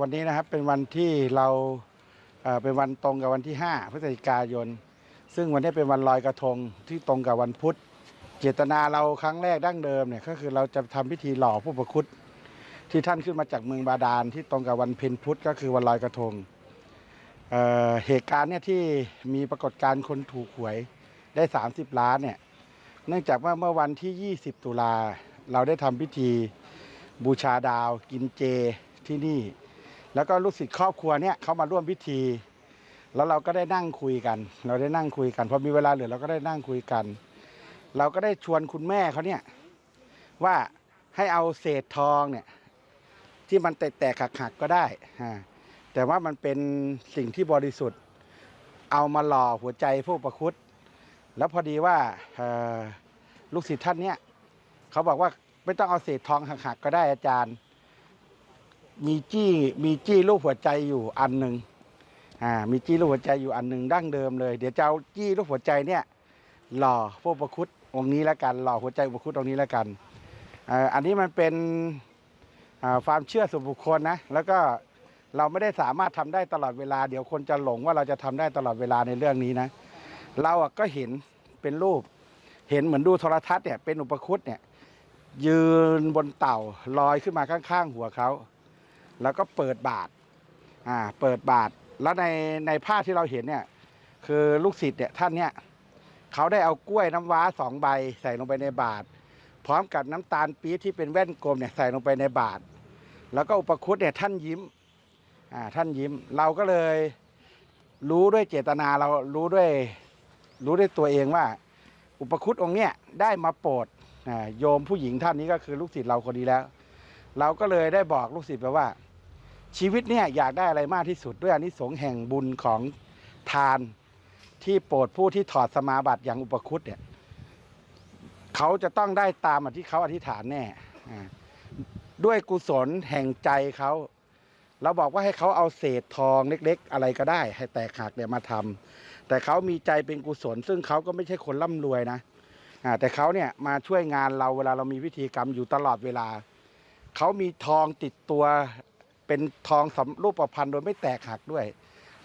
วันนี้นะครับเป็นวันที่เราเป็นวันตรงกับวันที่ 5 พฤศจิกายน ซึ่งวันนี้เป็นวันลอยกระทงที่ตรงกับวันพุธ เจตนาเราครั้งแรกดั้งเดิมเนี่ยก็คือเราจะทำพิธีหล่อผู้ประคุตที่ท่านขึ้นมาจากเมืองบาดาลที่ตรงกับวันเพ็ญพุธก็คือวันลอยกระทงเเหตุการณ์เนี่ยที่มีปรากฏการณ์คนถูกหวยได้ 30 ล้านเนี่ยเนื่องจากว่าเมื่อวันที่ 20 ตุลาเราได้ทำพิธีบูชาดาวกินเจที่นี่ แล้วก็ลูกศิษย์ครอบครัวเนี่ยเขามาร่วมพิธี แล้วเราก็ได้นั่งคุยกัน เราได้นั่งคุยกันพอมีเวลาเหลือเราก็ได้นั่งคุยกัน เราก็ได้ชวนคุณแม่เขาเนี่ยว่าให้เอาเศษทองเนี่ยที่มันแตกๆหักๆก็ได้อ่าแต่ว่ามันเป็นสิ่งที่บริสุทธิ์ เอามาหล่อหัวใจผู้ประคุตแล้วพอดีว่าลูกศิษย์ท่านเนี่ยเขาบอกว่าไม่ต้องเอาเศษทองหักๆก็ได้อาจารย์ มีจี้มีจี้รูปหัวใจอยู่อันหนึ่งอ่ามีจี้รูปหัวใจอยู่อันหนึ่งดั้งเดิมเลย เดี๋ยวจะเอาจี้รูปหัวใจเนี่ยหล่อพวกประคุตองค์นี้แล้วกันหล่อหัวใจประคุตองค์นี้แล้วกันอ่าอันนี้มันเป็นความเชื่อส่วนบุคคลนะแล้วก็เราไม่ได้สามารถทำได้ตลอดเวลา เดี๋ยวคนจะหลงว่าเราจะทำได้ตลอดเวลาในเรื่องนี้นะ เราอะก็เห็นเป็นรูป เห็นเหมือนดูโทรทัศน์เนี่ยเป็นอุปคุตเนี่ยยืนบนเต่าลอยขึ้นมาข้างๆ หัวเขา แล้วก็เปิดบาทอ่าเปิดบาทแล้วในในภาพที่เราเห็นเนี่ยคือลูกศิษย์เนี่ยท่านเนี่ยเขาได้เอากล้วยน้ำว้าสองใบใส่ลงไปในบาทพร้อมกับน้ำตาลปี๊บที่เป็นแว่นกลมเนี่ยใส่ลงไปในบาทแล้วก็อุปคุตเนี่ยท่านยิ้มอ่าท่านยิ้ม เราก็เลยรู้ด้วยเจตนาเรารู้ด้วยรู้ด้วยตัวเองว่า อุปคุตองค์เนี่ยได้มาโปรดอ่าโยมผู้หญิงท่านนี้ก็คือลูกศิษย์เราคนนี้แล้ว เราก็เลยได้บอกลูกศิษย์ไปว่า ชีวิตเนี่ยอยากได้อะไรมากที่สุดด้วยอนิสงส์แห่งบุญของทานที่โปรดผู้ที่ถอดสมาบัติอย่างอุปคุตเนี่ยเขาจะต้องได้ตามที่เขาอธิษฐานแน่ด้วยกุศลแห่งใจเขาเราบอกว่าให้เขาเอาเศษทองเล็ก ๆ อะไรก็ได้ ให้แตกหักเนี่ยมาทำแต่เขามีใจเป็นกุศล ซึ่งเขาก็ไม่ใช่คนร่ำรวยนะแต่เขาเนี่ยมาช่วยงานเราเวลาเรามีพิธีกรรมอยู่ตลอดเวลา เขามีทองติดตัว เป็นทองสำรูปประพันธ์โดยไม่แตกหักด้วย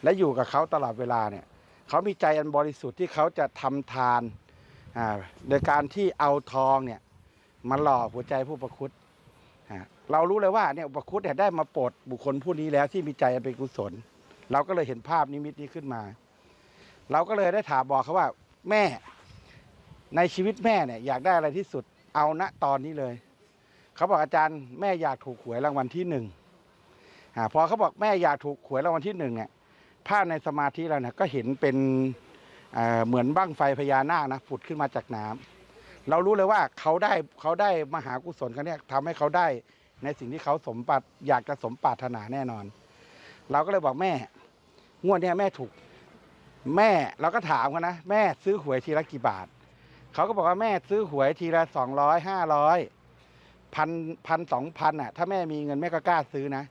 และอยู่กับเขาตลอดเวลาเนี่ยเขามีใจอันบริสุทธิ์ที่เขาจะทำทานอ่าโดยการที่เอาทองเนี่ยมาหล่อหัวใจผู้ประคุตเรารู้เลยว่าเนี่ยอุปคุตเนี่ยได้มาโปรดบุคคลผู้นี้แล้วที่มีใจอันเป็นกุศล เราก็เลยเห็นภาพนิมิตนี้ขึ้นมา เราก็เลยได้ถามบอกเขาว่า แม่ในชีวิตแม่เนี่ยอยากได้อะไรที่สุดเอาณตอนนี้เลย เขาบอกอาจารย์แม่อยากถูกหวยรางวัลที่หนึ่ง พอเขาบอกแม่อยากถูกหวยรางวัลที่หนึ่งเนี่ยภาพในสมาธิเราเนี่ยก็เห็นเป็นเอ่อเหมือนบั้งไฟพญานาคนะผุดขึ้นมาจากน้ำเรารู้เลยว่าเขาได้เขาได้มหากุศลเขาเนี่ยทำให้เขาได้ในสิ่งที่เขาสมปรารถอยากจะสมปรารถนาแน่นอน เราก็เลยบอกแม่ งวดเนี้ยแม่ถูก แม่เราก็ถามเขานะแม่ซื้อหวยทีละกี่บาทเขาก็บอกว่าแม่ซื้อหวยทีละสองร้อยห้าร้อยพันพันสองพันอะ ถ้าแม่มีเงินแม่ก็กล้าซื้อนะ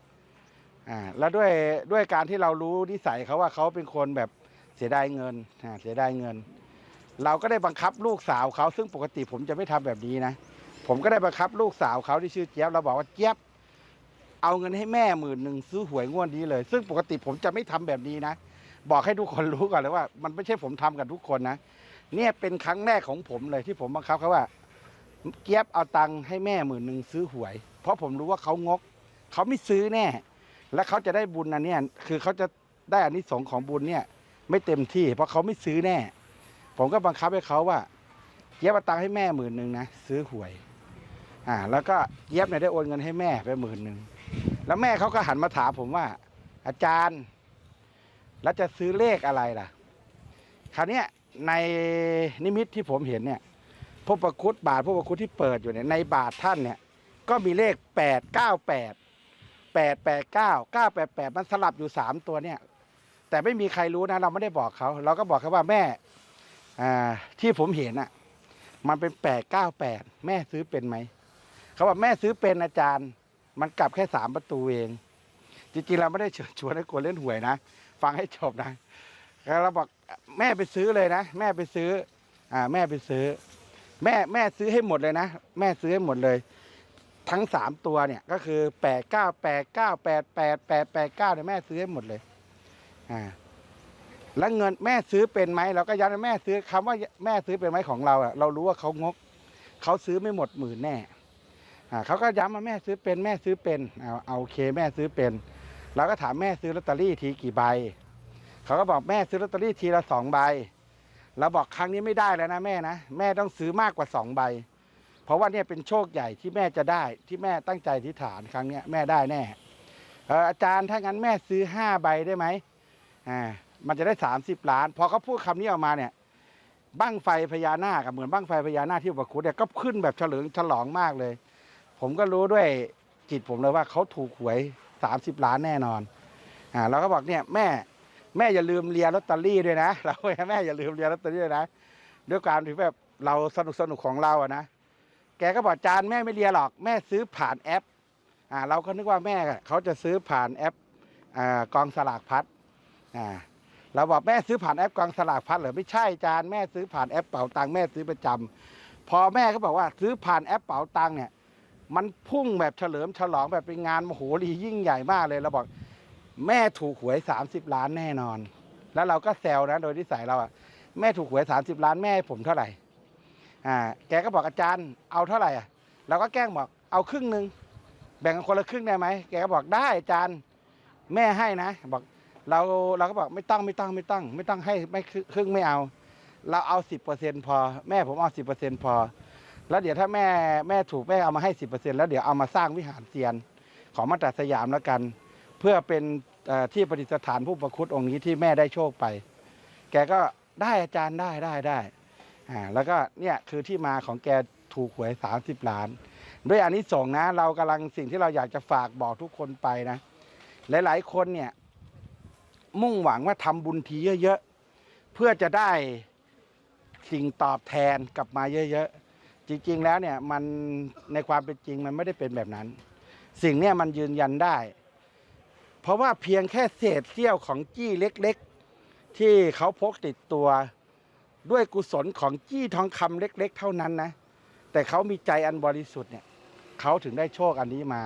อ่าแล้วด้วยด้วยการที่เรารู้นิสัยเขาว่าเขาเป็นคนแบบเสียดายเงินอ่าเสียดายเงิน เราก็ได้บังคับลูกสาวเขาซึ่งปกติผมจะไม่ทำแบบนี้นะ ผมก็ได้บังคับลูกสาวเขาที่ชื่อเจี๊ยบเราบอกว่าเจี๊ยบเอาเงินให้แม่หมื่นหนึ่งซื้อหวยงวดนี้เลย ซึ่งปกติผมจะไม่ทำแบบนี้นะ บอกให้ทุกคนรู้ก่อนเลยว่า มันไม่ใช่ผมทำกับทุกคนนะ เนี่ยเป็นครั้งแรกของผมเลยที่ผมบังคับเขาว่าเกียบเอาตังค์ให้แม่หมื่นหนึ่งซื้อหวย เพราะผมรู้ว่าเขางก เขาไม่ซื้อแน่ และเขาจะได้บุญอันเนี้ยคือเขาจะได้อานิสงส์ของบุญเนี่ย ไม่เต็มที่ เพราะเขาไม่ซื้อแน่ ผมก็บังคับให้เขาว่าเกียบเอาตังค์ให้แม่หมื่นหนึ่งนะซื้อหวย อ่า แล้วก็เกียบเนี่ยได้โอนเงินให้แม่ไปหมื่นหนึ่งแล้วแม่เขาก็หันมาถามผมว่า อาจารย์ แล้วจะซื้อเลขอะไรล่ะ คราวเนี้ยในนิมิตที่ผมเห็นเนี่ยพวกประคุดบาทพวกประคุดที่เปิดอยู่เนี่ยในบาทท่านเนี่ย ก็มีเลขแปดเก้าแปด แปดแปดเก้าเก้าแปดแปดมันสลับอยู่สามตัวเนี่ย แต่ไม่มีใครรู้นะ เราไม่ได้บอกเขา เราก็บอกเขาว่าแม่ที่ผมเห็นอะ มันเป็นแปดเก้าแปดแม่ซื้อเป็นไหม เขาบอกแม่ซื้อเป็นอาจารย์ มันกลับแค่สามประตูเอง จริงๆ เราไม่ได้เชิญชวนให้คนเล่นหวยนะ ฟังให้จบนะแล้วเราบอกแม่ไปซื้อเลยนะ แม่ไปซื้อ อ่า แม่ไปซื้อ แม่แม่ซื้อให้หมดเลยนะ แม่ซื้อให้หมดเลย ทั้งสามตัวเนี่ยก็คือแปดเก้าแปดเก้าแปดแปดแปดแปดเก้าเนี่ยแม่ซื้อให้หมดเลยอ่าแล้วเงินแม่ซื้อเป็นไหมเราก็ย้ำว่าแม่ซื้อคำว่าแม่ซื้อเป็นไหมของเราอะเรารู้ว่าเขางกเขาซื้อไม่หมดหมื่นแน่อ่าเขาก็ย้ำมาแม่ซื้อเป็นแม่ซื้อเป็นเอาเอาโอเคแม่ซื้อเป็นเราก็ถามแม่ซื้อลอตเตอรี่ทีกี่ใบเขาก็บอกแม่ซื้อลอตเตอรี่ทีละสองใบเราบอกครั้งนี้ไม่ได้แล้วนะแม่นะแม่ต้องซื้อมากกว่าสองใบ เพราะว่าเนี่ยเป็นโชคใหญ่ที่แม่จะได้ที่แม่ตั้งใจที่ฐานครั้งเนี้ยแม่ได้แน่อาจารย์ถ้างั้นแม่ซื้อห้าใบได้ไหมอ่ามันจะได้สามสิบล้าน พอเขาพูดคำนี้ออกมาเนี่ยบั้งไฟพญานาคเหมือนบั้งไฟพญานาคที่อุปคุตเนี่ยก็ขึ้นแบบเฉลิมฉลองมากเลย ผมก็รู้ด้วยจิตผมเลยว่าเขาถูกหวยสามสิบล้านแน่นอนอ่าเราก็บอกเนี่ยแม่แม่อย่าลืมเลียลอตเตอรี่ด้วยนะเราแม่อย่าลืมเลียลอตเตอรี่ด้วยนะด้วยการที่แบบเราสนุกสนุกของเราอะนะ แกก็บอกจานแม่ไม่เรียหรอกแม่ซื้อผ่านแอปอ่าเราก็นึกว่าแม่เขาจะซื้อผ่านแอปอ่ากองสลากพัดอ่าเราบอกแม่ซื้อผ่านแอปกองสลากพัดเหรือไม่ใช่จานแม่ซื้อผ่านแอปเป๋าตังค์แม่ซื้อประจำพอแม่ก็บอกว่าซื้อผ่านแอปเป๋าตังค์เนี่ยมันพุ่งแบบเฉลิมฉลองแบบเป็นงานมโหรียิ่งใหญ่มากเลยเราบอกแม่ถูกหวย 30 ล้านแน่นอน แล้วเราก็แซวนะโดยนิสัยเราอะแม่ถูกหวย 30 ล้านแม่ให้ผมเท่าไหร่ อ่าแกก็บอกอาจารย์เอาเท่าไหร่อะเราก็แกล้งบอกเอาครึ่งหนึ่งแบ่งกันคนละครึ่งได้ไหมแกก็บอกได้อาจารย์แม่ให้นะ บอกเราเราก็บอกไม่ต้องไม่ต้องไม่ต้อง ไม่ต้องให้ไม่ครึ่งไม่เอา เราเอาสิบเปอร์เซ็นพอ แม่ผมเอาสิบเปอร์เซ็นพอ แล้วเดี๋ยวถ้าแม่แม่ถูกแม่เอามาให้สิบเปอร์เซ็นแล้วเดี๋ยวเอามาสร้างวิหารเซียนของมาตรสยามแล้วกัน เพื่อเป็นที่ประดิษฐานผู้ประคุตองค์นี้ที่แม่ได้โชคไป แกก็ได้อาจารย์ได้ได้ได้ อ่าแล้วก็เนี่ยคือที่มาของแกถูกหวย 30 ล้าน ด้วยอันนี้ส่งนะ เรากำลังสิ่งที่เราอยากจะฝากบอกทุกคนไปนะ หลายๆคนเนี่ย มุ่งหวังว่าทำบุญทีเยอะๆ เพื่อจะได้สิ่งตอบแทนกลับมาเยอะๆ จริงๆแล้วเนี่ยมันในความเป็นจริงมันไม่ได้เป็นแบบนั้น สิ่งเนี่ยมันยืนยันได้ เพราะว่าเพียงแค่เศษเสี้ยวของจี้เล็ก ๆ ที่เขาพกติดตัว ด้วยกุศลของจี้ทองคำเล็ก ๆ เท่านั้นนะ แต่เขามีใจอันบริสุทธิ์เนี่ยเขาถึงได้โชคอันนี้มา